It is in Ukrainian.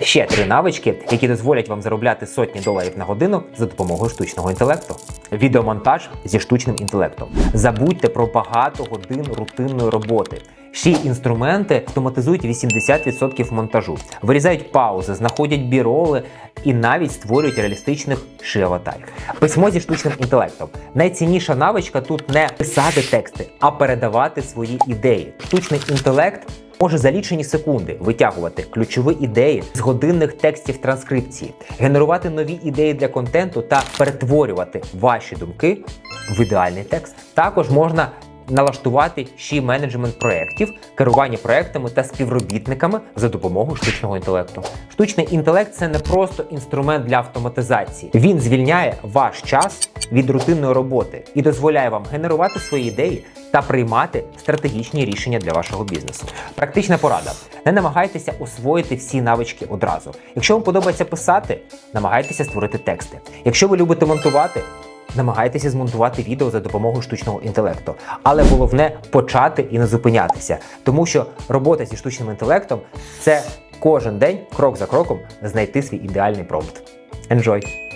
Ще три навички, які дозволять вам заробляти сотні доларів на годину за допомогою штучного інтелекту. Відеомонтаж зі штучним інтелектом. Забудьте про багато годин рутинної роботи. Ще інструменти автоматизують 80% монтажу, вирізають паузи, знаходять біроли і навіть створюють реалістичних ши-аватарів. Письмо зі штучним інтелектом. Найцінніша навичка тут не писати тексти, а передавати свої ідеї. Штучний інтелект може за лічені секунди витягувати ключові ідеї з годинних текстів транскрипції, генерувати нові ідеї для контенту та перетворювати ваші думки в ідеальний текст. Також можна налаштувати ще й менеджмент проєктів, керування проєктами та співробітниками за допомогою штучного інтелекту. Штучний інтелект це не просто інструмент для автоматизації. Він звільняє ваш час від рутинної роботи і дозволяє вам генерувати свої ідеї та приймати стратегічні рішення для вашого бізнесу. Практична порада: не намагайтеся освоїти всі навички одразу. Якщо вам подобається писати, намагайтеся створити тексти. Якщо ви любите монтувати, намагайтеся змонтувати відео за допомогою штучного інтелекту. Але головне почати і не зупинятися, тому що робота зі штучним інтелектом це кожен день, крок за кроком, знайти свій ідеальний промпт. Enjoy!